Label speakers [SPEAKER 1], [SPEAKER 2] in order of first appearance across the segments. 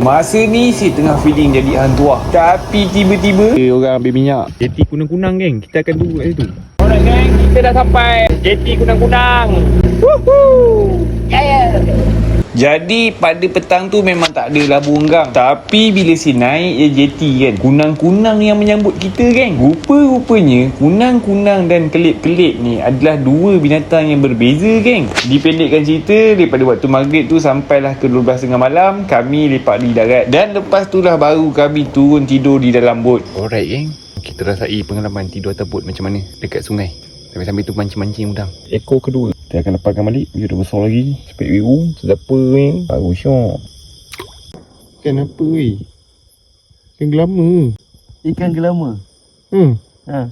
[SPEAKER 1] Masa ni si tengah feeling jadi hantu lah Tapi tiba-tiba Eh orang ambil minyak. Jeti kunang-kunang geng. Kita akan tunggu kat situ. Alright geng. Kita dah sampai. Jeti kunang-kunang. Woohoo! Yeah jadi pada petang tu memang tak ada labu enggang Tapi bila si naik je jeti kan. Kunang-kunang yang menyambut kita kan. Rupa-rupanya Kunang-kunang dan kelip-kelip ni adalah dua binatang yang berbeza kan Dipendekkan cerita daripada waktu maghrib tu Sampailah ke 12.30 malam Kami lepak di darat. Dan lepas tu lah baru kami turun tidur di dalam bot. Alright geng. Kita rasai pengalaman tidur atas bot macam mana? Dekat sungai. Sambil-sambil tu mancing-mancing udang. Ekor kedua Kita akan lepaskan balik. Dia dah besar lagi. Cepet biru Sedapa ni? Baru syok Kenapa weh? Ikan gelama.
[SPEAKER 2] Ikan gelama.
[SPEAKER 1] Hmm.
[SPEAKER 2] Ha.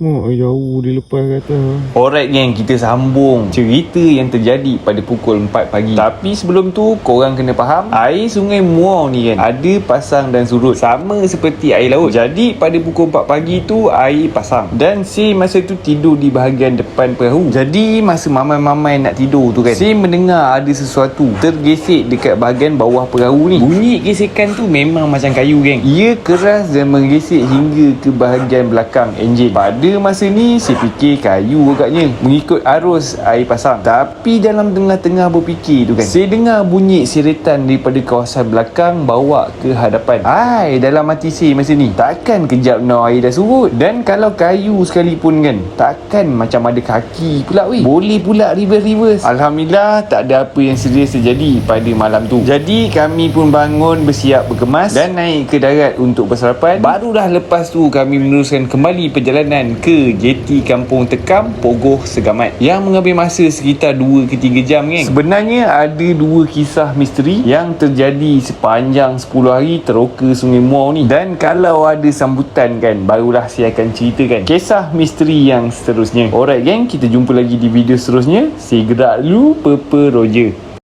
[SPEAKER 1] Mak jauh dia lepas kata. Alright geng kita sambung Cerita yang terjadi pada pukul 4 pagi. Tapi sebelum tu korang kena faham Air sungai Muar ni kan Ada pasang dan surut. Sama seperti air laut. Jadi pada pukul 4 pagi tu Air pasang. Dan si masa tu tidur di bahagian depan perahu. Jadi masa mamai-mamai nak tidur tu kan Si mendengar ada sesuatu Tergesek dekat bahagian bawah perahu ni. Bunyi gesekan tu memang macam kayu geng. Ia keras dan menggesek hingga ke bahagian belakang enjin Pada masa ni si fikir kayu agaknya Mengikut arus air pasang. Tapi dalam tengah-tengah berfikir tu kan Saya dengar bunyi seretan daripada kawasan belakang Bawa ke hadapan. Hai dalam hati saya masa ni Takkan kejap no air dah surut. Dan kalau kayu sekalipun kan Takkan macam ada kaki pula weh. Boleh pula reverse-reverse. Alhamdulillah tak ada apa yang serius terjadi pada malam tu. Jadi kami pun bangun bersiap berkemas Dan naik ke darat untuk bersarapan. Barulah lepas tu kami meneruskan kembali perjalanan ke JT Kampung Tekam Pogoh Segamat yang mengambil masa sekitar 2 ke 3 jam geng. Sebenarnya ada dua kisah misteri yang terjadi sepanjang 10 hari teroka Sungai Muar ni dan kalau ada sambutan kan barulah saya akan ceritakan kisah misteri yang seterusnya. Alright geng, kita jumpa lagi di video seterusnya. Saya gerak dulu Purple Roger.